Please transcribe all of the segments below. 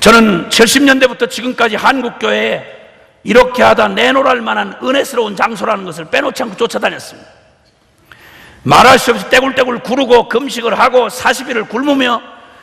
저는 70년대부터 지금까지 한국교회에 이렇게 하다 내놓을 만한 은혜스러운 장소라는 것을 빼놓지 않고 쫓아다녔습니다. 말할 수 없이 떼굴떼굴 구르고 금식을 하고 40일을 굶으며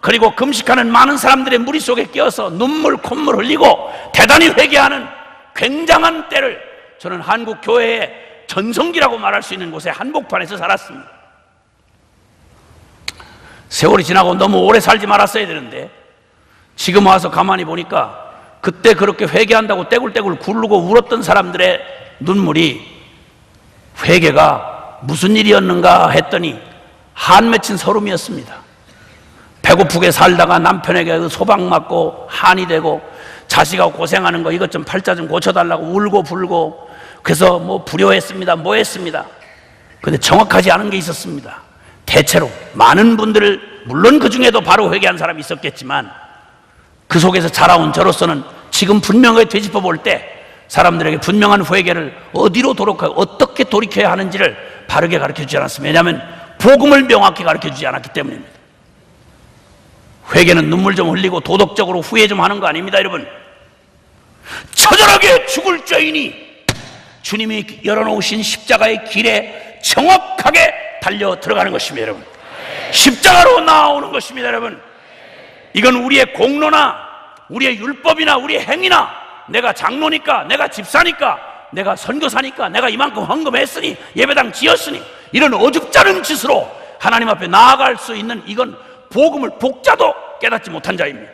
그리고 금식하는 많은 사람들의 무리 속에 끼어서 눈물 콧물 흘리고 대단히 회개하는 굉장한 때를 저는 한국 교회의 전성기라고 말할 수 있는 곳의 한복판에서 살았습니다. 세월이 지나고 너무 오래 살지 말았어야 되는데 지금 와서 가만히 보니까 그때 그렇게 회개한다고 떼굴떼굴 굴르고 울었던 사람들의 눈물이 회개가 무슨 일이었는가 했더니 한 맺힌 서름이었습니다. 배고프게 살다가 남편에게 그 소방 맞고 한이 되고 자식하고 고생하는 거 이것 좀 팔자 좀 고쳐달라고 울고 불고 그래서 뭐 불효했습니다. 뭐 했습니다. 근데 정확하지 않은 게 있었습니다. 대체로 많은 분들을 물론 그 중에도 바로 회개한 사람이 있었겠지만 그 속에서 자라온 저로서는 지금 분명하게 되짚어 볼 때 사람들에게 분명한 회개를 어디로 돌이켜 어떻게 돌이켜야 하는지를 바르게 가르쳐 주지 않았습니다. 왜냐하면 복음을 명확히 가르쳐 주지 않았기 때문입니다. 회개는 눈물 좀 흘리고 도덕적으로 후회 좀 하는 거 아닙니다, 여러분. 처절하게 죽을 죄인이 주님이 열어놓으신 십자가의 길에 정확하게 달려 들어가는 것입니다, 여러분. 십자가로 나오는 것입니다, 여러분. 이건 우리의 공로나 우리의 율법이나 우리의 행위나 내가 장로니까 내가 집사니까 내가 선교사니까 내가 이만큼 헌금했으니 예배당 지었으니 이런 어줍잖은 짓으로 하나님 앞에 나아갈 수 있는 이건 복음을 복자도 깨닫지 못한 자입니다.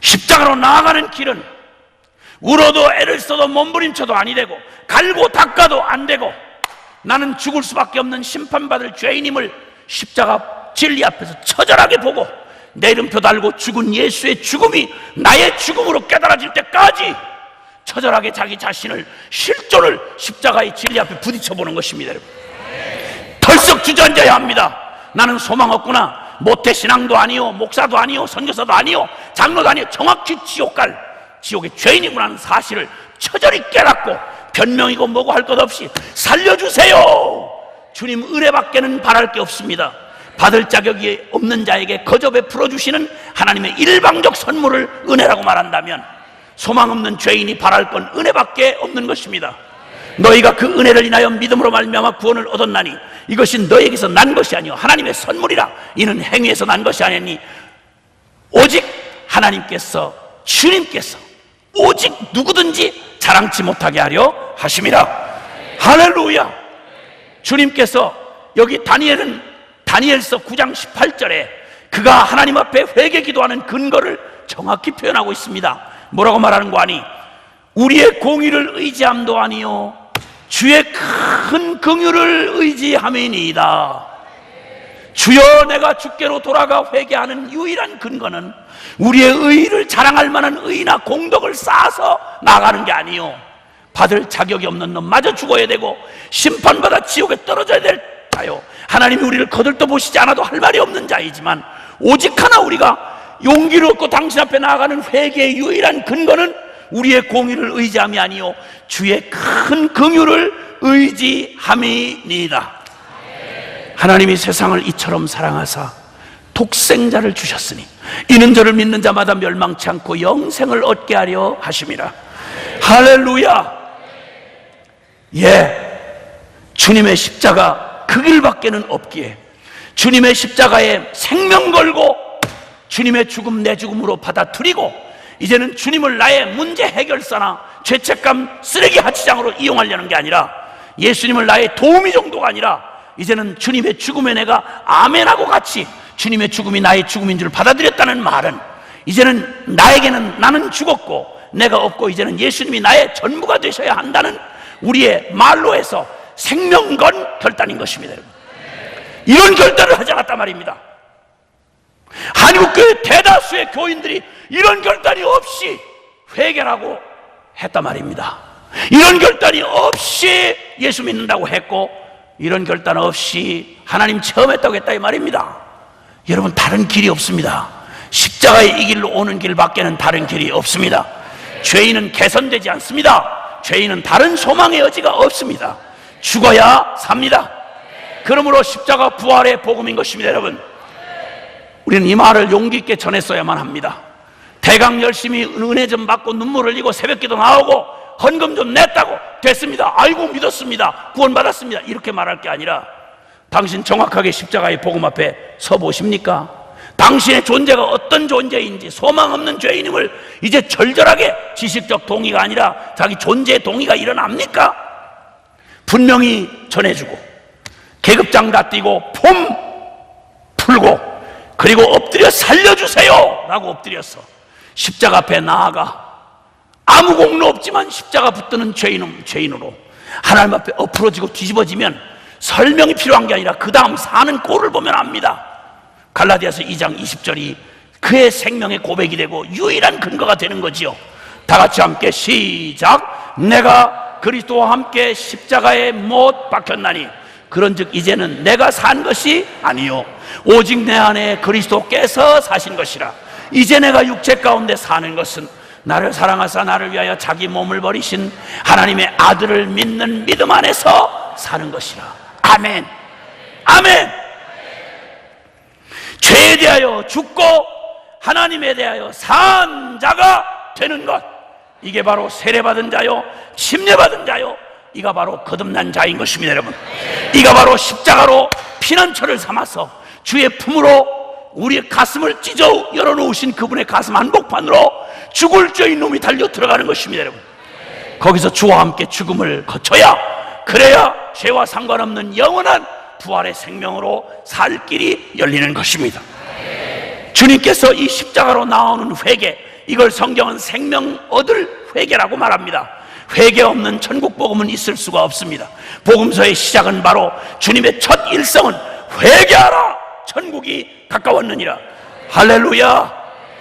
십자가로 나아가는 길은 울어도 애를 써도 몸부림쳐도 아니 되고 갈고 닦아도 안 되고 나는 죽을 수밖에 없는 심판받을 죄인임을 십자가 진리 앞에서 처절하게 보고 내 이름표 달고 죽은 예수의 죽음이 나의 죽음으로 깨달아질 때까지 처절하게 자기 자신을 실존을 십자가의 진리 앞에 부딪혀 보는 것입니다. 여러분. 털썩 주저앉아야 합니다. 나는 소망 없구나. 모태 신앙도 아니요, 목사도 아니요, 선교사도 아니요, 장로도 아니요. 정확히 지옥 갈 지옥의 죄인이구나 하는 사실을 처절히 깨닫고 변명이고 뭐고 할 것 없이 살려주세요. 주님 은혜밖에는 바랄 게 없습니다. 받을 자격이 없는 자에게 거저 베풀어 주시는 하나님의 일방적 선물을 은혜라고 말한다면 소망 없는 죄인이 바랄 건 은혜밖에 없는 것입니다. 너희가 그 은혜를 인하여 믿음으로 말미암아 구원을 얻었나니 이것이 너에게서 난 것이 아니요 하나님의 선물이라. 이는 행위에서 난 것이 아니니 오직 하나님께서 주님께서 오직 누구든지 자랑치 못하게 하려 하심이라 할렐루야! 주님께서 여기 다니엘은 다니엘서 9장 18절에 그가 하나님 앞에 회개 기도하는 근거를 정확히 표현하고 있습니다. 뭐라고 말하는 거 아니? 우리의 공의를 의지함도 아니요 주의 큰 긍휼을 의지함이니이다. 주여 내가 주께로 돌아가 회개하는 유일한 근거는 우리의 의를 자랑할 만한 의나 공덕을 쌓아서 나가는 게 아니요 받을 자격이 없는 놈 마저 죽어야 되고 심판받아 지옥에 떨어져야 될 자요 하나님이 우리를 거들떠 보시지 않아도 할 말이 없는 자이지만 오직 하나 우리가 용기를 얻고 당신 앞에 나아가는 회개의 유일한 근거는 우리의 공의를 의지함이 아니요 주의 큰 긍휼을 의지함이니이다. 하나님이 세상을 이처럼 사랑하사 독생자를 주셨으니 이는 저를 믿는 자마다 멸망치 않고 영생을 얻게 하려 하심이라. 할렐루야. 예. 주님의 십자가 그 길밖에는 없기에 주님의 십자가에 생명 걸고 주님의 죽음 내 죽음으로 받아들이고 이제는 주님을 나의 문제 해결사나 죄책감 쓰레기 하치장으로 이용하려는 게 아니라 예수님을 나의 도우미 정도가 아니라 이제는 주님의 죽음에 내가 아멘하고 같이 주님의 죽음이 나의 죽음인 줄 받아들였다는 말은 이제는 나에게는 나는 죽었고 내가 없고 이제는 예수님이 나의 전부가 되셔야 한다는 우리의 말로 해서 생명 건 결단인 것입니다. 여러분. 이런 결단을 하지 않았단 말입니다. 한국교회 대다수의 교인들이 이런 결단이 없이 회개라고 했단 말입니다. 이런 결단이 없이 예수 믿는다고 했고 이런 결단 없이 하나님 처음 했다고 했다 이 말입니다. 여러분 다른 길이 없습니다. 십자가의 이 길로 오는 길밖에는 다른 길이 없습니다. 죄인은 개선되지 않습니다. 죄인은 다른 소망의 여지가 없습니다. 죽어야 삽니다. 그러므로 십자가 부활의 복음인 것입니다, 여러분. 우리는 이 말을 용기 있게 전했어야만 합니다. 대강 열심히 은혜 좀 받고 눈물 흘리고 새벽기도 나오고 헌금 좀 냈다고 됐습니다. 아이고 믿었습니다. 구원받았습니다. 이렇게 말할 게 아니라 당신 정확하게 십자가의 복음 앞에 서 보십니까? 당신의 존재가 어떤 존재인지 소망 없는 죄인임을 이제 절절하게 지식적 동의가 아니라 자기 존재의 동의가 일어납니까? 분명히 전해주고 계급장 다 띄고 폼 풀고 그리고 엎드려 살려주세요! 라고 엎드렸어 십자가 앞에 나아가 아무 공로 없지만 십자가 붙드는 죄인은 죄인으로 하나님 앞에 엎으러지고 뒤집어지면 설명이 필요한 게 아니라 그 다음 사는 꼴을 보면 압니다. 갈라디아서 2장 20절이 그의 생명의 고백이 되고 유일한 근거가 되는 거지요. 다 같이 함께 시작! 내가 그리스도와 함께 십자가에 못 박혔나니 그런즉 이제는 내가 산 것이 아니요 오직 내 안에 그리스도께서 사신 것이라. 이제 내가 육체 가운데 사는 것은 나를 사랑하사 나를 위하여 자기 몸을 버리신 하나님의 아들을 믿는 믿음 안에서 사는 것이라. 아멘. 아멘. 죄에 대하여 죽고 하나님에 대하여 산 자가 되는 것 이게 바로 세례받은 자요 침례받은 자요 이가 바로 거듭난 자인 것입니다 여러분. 이가 바로 십자가로 피난처를 삼아서 주의 품으로 우리의 가슴을 찢어 열어놓으신 그분의 가슴 한복판으로 죽을 죄인 놈이 달려 들어가는 것입니다 여러분. 거기서 주와 함께 죽음을 거쳐야 그래야 죄와 상관없는 영원한 부활의 생명으로 살 길이 열리는 것입니다. 주님께서 이 십자가로 나오는 회개 이걸 성경은 생명 얻을 회개라고 말합니다. 회개 없는 천국 복음은 있을 수가 없습니다. 복음서의 시작은 바로 주님의 첫 일성은 회개하라! 천국이 가까웠느니라. 할렐루야!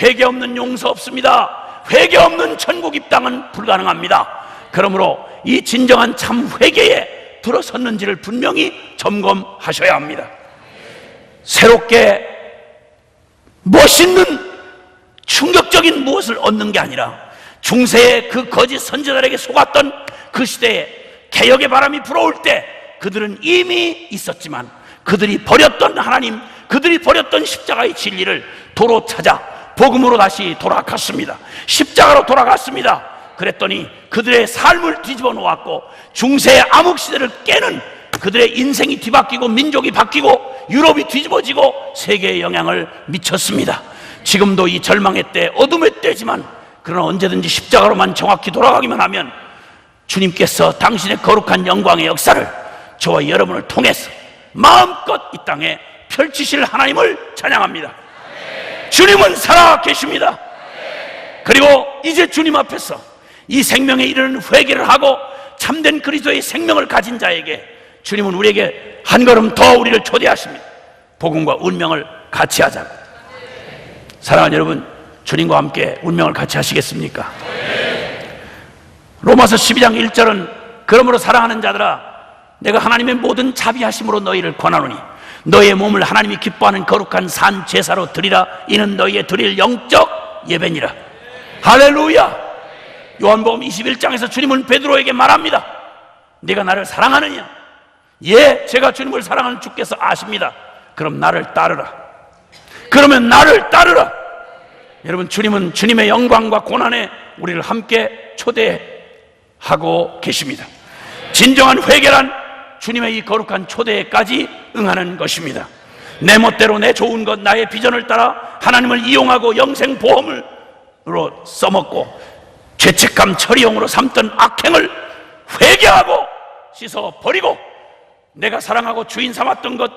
회개 없는 용서 없습니다. 회개 없는 천국 입당은 불가능합니다. 그러므로 이 진정한 참 회개에 들어섰는지를 분명히 점검하셔야 합니다. 새롭게 멋있는 충격적인 무엇을 얻는 게 아니라 중세의 그 거짓 선지자들에게 속았던 그 시대에 개혁의 바람이 불어올 때 그들은 이미 있었지만 그들이 버렸던 하나님, 그들이 버렸던 십자가의 진리를 도로 찾아 복음으로 다시 돌아갔습니다. 십자가로 돌아갔습니다. 그랬더니 그들의 삶을 뒤집어 놓았고 중세의 암흑 시대를 깨는 그들의 인생이 뒤바뀌고 민족이 바뀌고 유럽이 뒤집어지고 세계에 영향을 미쳤습니다. 지금도 이 절망의 때, 어둠의 때지만 그러나 언제든지 십자가로만 정확히 돌아가기만 하면 주님께서 당신의 거룩한 영광의 역사를 저와 여러분을 통해서 마음껏 이 땅에 펼치실 하나님을 찬양합니다. 주님은 살아 계십니다. 그리고 이제 주님 앞에서 이 생명에 이르는 회개를 하고 참된 그리스도의 생명을 가진 자에게 주님은 우리에게 한 걸음 더 우리를 초대하십니다. 복음과 운명을 같이 하자고. 사랑하는 여러분, 주님과 함께 운명을 같이 하시겠습니까? 로마서 12장 1절은 그러므로 사랑하는 자들아 내가 하나님의 모든 자비하심으로 너희를 권하노니 너희의 몸을 하나님이 기뻐하는 거룩한 산 제사로 드리라. 이는 너희의 드릴 영적 예배니라. 할렐루야! 요한복음 21장에서 주님은 베드로에게 말합니다. 네가 나를 사랑하느냐? 예 제가 주님을 사랑하는 주께서 아십니다. 그럼 나를 따르라 그러면 나를 따르라 여러분 주님은 주님의 영광과 고난에 우리를 함께 초대하고 계십니다 진정한 회개란 주님의 이 거룩한 초대에까지 응하는 것입니다. 내 멋대로 내 좋은 것, 나의 비전을 따라 하나님을 이용하고 영생 보험으로 써먹고 죄책감 처리용으로 삼던 악행을 회개하고 씻어 버리고 내가 사랑하고 주인 삼았던 것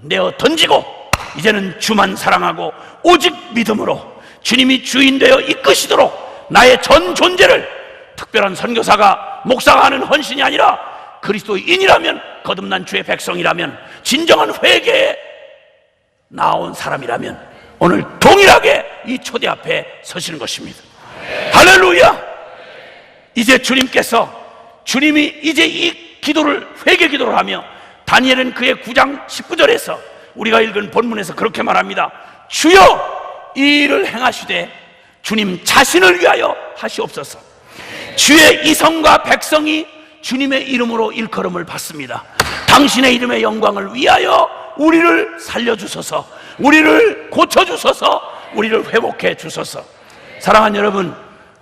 내어 던지고 이제는 주만 사랑하고 오직 믿음으로 주님이 주인 되어 이끄시도록 나의 전 존재를 특별한 선교사가 목사가 하는 헌신이 아니라 그리스도인이라면 거듭난 주의 백성이라면 진정한 회개에 나온 사람이라면 오늘 동일하게 이 초대 앞에 서시는 것입니다. 할렐루야! 이제 주님께서 주님이 이제 이 기도를 회개 기도를 하며 다니엘은 그의 9장 19절에서 우리가 읽은 본문에서 그렇게 말합니다. 주여 이 일을 행하시되 주님 자신을 위하여 하시옵소서. 주의 이성과 백성이 주님의 이름으로 일컬음을 받습니다. 당신의 이름의 영광을 위하여 우리를 살려주소서, 우리를 고쳐주소서, 우리를 회복해 주소서. 사랑하는 여러분,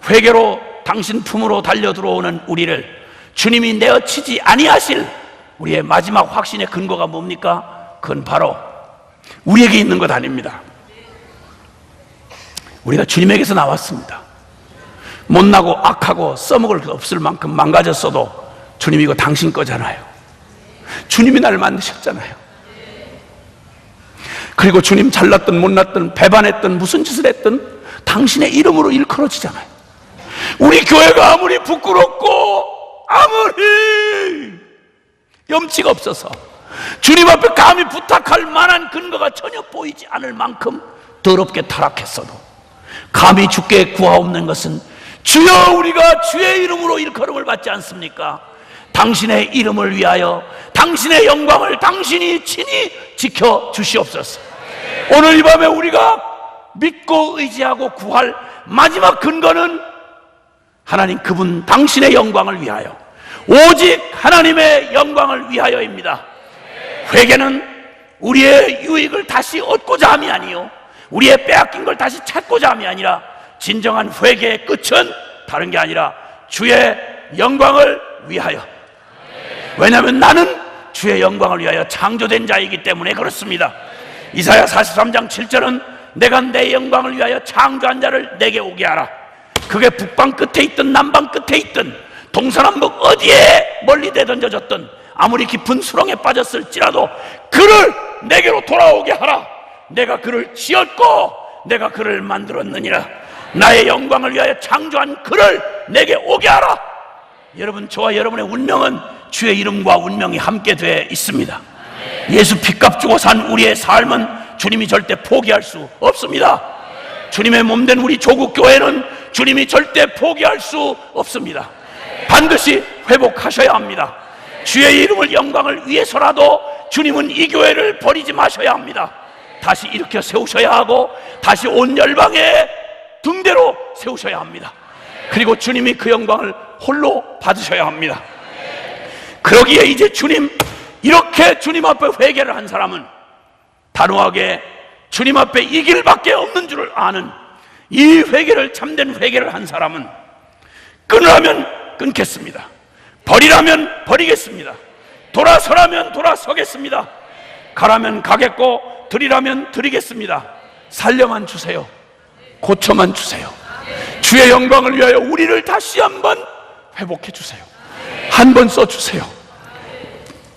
회개로 당신 품으로 달려 들어오는 우리를 주님이 내어치지 아니하실 우리의 마지막 확신의 근거가 뭡니까? 그건 바로 우리에게 있는 것 아닙니다. 우리가 주님에게서 나왔습니다. 못나고 악하고 써먹을 수 없을 만큼 망가졌어도 주님 이거 당신 거잖아요. 주님이 나를 만드셨잖아요. 그리고 주님 잘났든 못났든 배반했든 무슨 짓을 했든 당신의 이름으로 일컬어지잖아요. 우리 교회가 아무리 부끄럽고 아무리 염치가 없어서 주님 앞에 감히 부탁할 만한 근거가 전혀 보이지 않을 만큼 더럽게 타락했어도 감히 주께 구하옵는 것은 주여 우리가 주의 이름으로 일컬음을 받지 않습니까? 당신의 이름을 위하여 당신의 영광을 당신이 친히 지켜 주시옵소서. 오늘 이 밤에 우리가 믿고 의지하고 구할 마지막 근거는 하나님 그분 당신의 영광을 위하여 오직 하나님의 영광을 위하여입니다. 회개는 우리의 유익을 다시 얻고자 함이 아니요 우리의 빼앗긴 걸 다시 찾고자 함이 아니라 진정한 회개의 끝은 다른 게 아니라 주의 영광을 위하여 왜냐하면 나는 주의 영광을 위하여 창조된 자이기 때문에 그렇습니다. 이사야 43장 7절은 내가 내 영광을 위하여 창조한 자를 내게 오게 하라. 그게 북방 끝에 있든 남방 끝에 있든 동서남북 어디에 멀리 내던져졌든 아무리 깊은 수렁에 빠졌을지라도 그를 내게로 돌아오게 하라. 내가 그를 지었고 내가 그를 만들었느니라. 나의 영광을 위하여 창조한 그를 내게 오게 하라. 여러분 저와 여러분의 운명은 주의 이름과 운명이 함께 되어 있습니다. 예수 피값 주고 산 우리의 삶은 주님이 절대 포기할 수 없습니다. 주님의 몸된 우리 조국 교회는 주님이 절대 포기할 수 없습니다. 반드시 회복하셔야 합니다. 주의 이름을 영광을 위해서라도 주님은 이 교회를 버리지 마셔야 합니다. 다시 일으켜 세우셔야 하고 다시 온 열방의 등대로 세우셔야 합니다. 그리고 주님이 그 영광을 홀로 받으셔야 합니다. 그러기에 이제 주님 이렇게 주님 앞에 회개를 한 사람은 단호하게 주님 앞에 이 길 밖에 없는 줄을 아는 이 회개를 참된 회개를 한 사람은 끊으라면 끊겠습니다. 버리라면 버리겠습니다. 돌아서라면 돌아서겠습니다. 가라면 가겠고 드리라면 드리겠습니다. 살려만 주세요. 고쳐만 주세요. 주의 영광을 위하여 우리를 다시 한번 회복해 주세요. 한 번 써 주세요.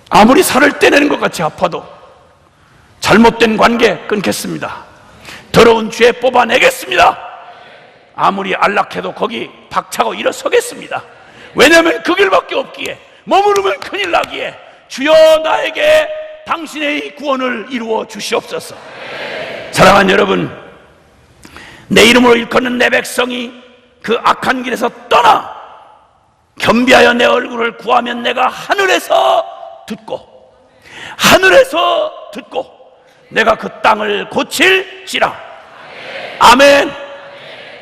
아무리 살을 떼내는 것 같이 아파도 잘못된 관계 끊겠습니다. 더러운 죄 뽑아내겠습니다. 아무리 안락해도 거기 박차고 일어서겠습니다. 왜냐하면 그 길밖에 없기에 머무르면 큰일 나기에 주여 나에게 당신의 구원을 이루어 주시옵소서. 사랑하는 여러분, 내 이름으로 일컫는 내 백성이 그 악한 길에서 떠나 겸비하여 내 얼굴을 구하면 내가 하늘에서 듣고 하늘에서 듣고 내가 그 땅을 고칠지라. 아멘.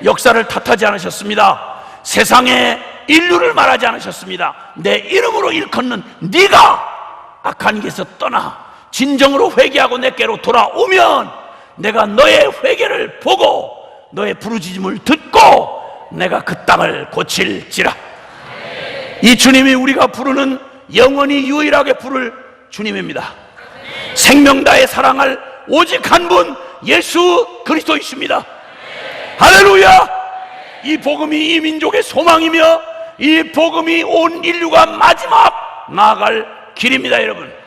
역사를 탓하지 않으셨습니다. 세상에 인류를 말하지 않으셨습니다. 내 이름으로 일컫는 네가 악한 길에서 떠나 진정으로 회개하고 내게로 돌아오면 내가 너의 회개를 보고 너의 부르짖음을 듣고 내가 그 땅을 고칠지라. 이 주님이 우리가 부르는 영원히 유일하게 부를 주님입니다. 생명 다해 사랑할 오직 한 분 예수 그리스도이십니다. 할렐루야! 이 복음이 이 민족의 소망이며 이 복음이 온 인류가 마지막 나아갈 길입니다, 여러분.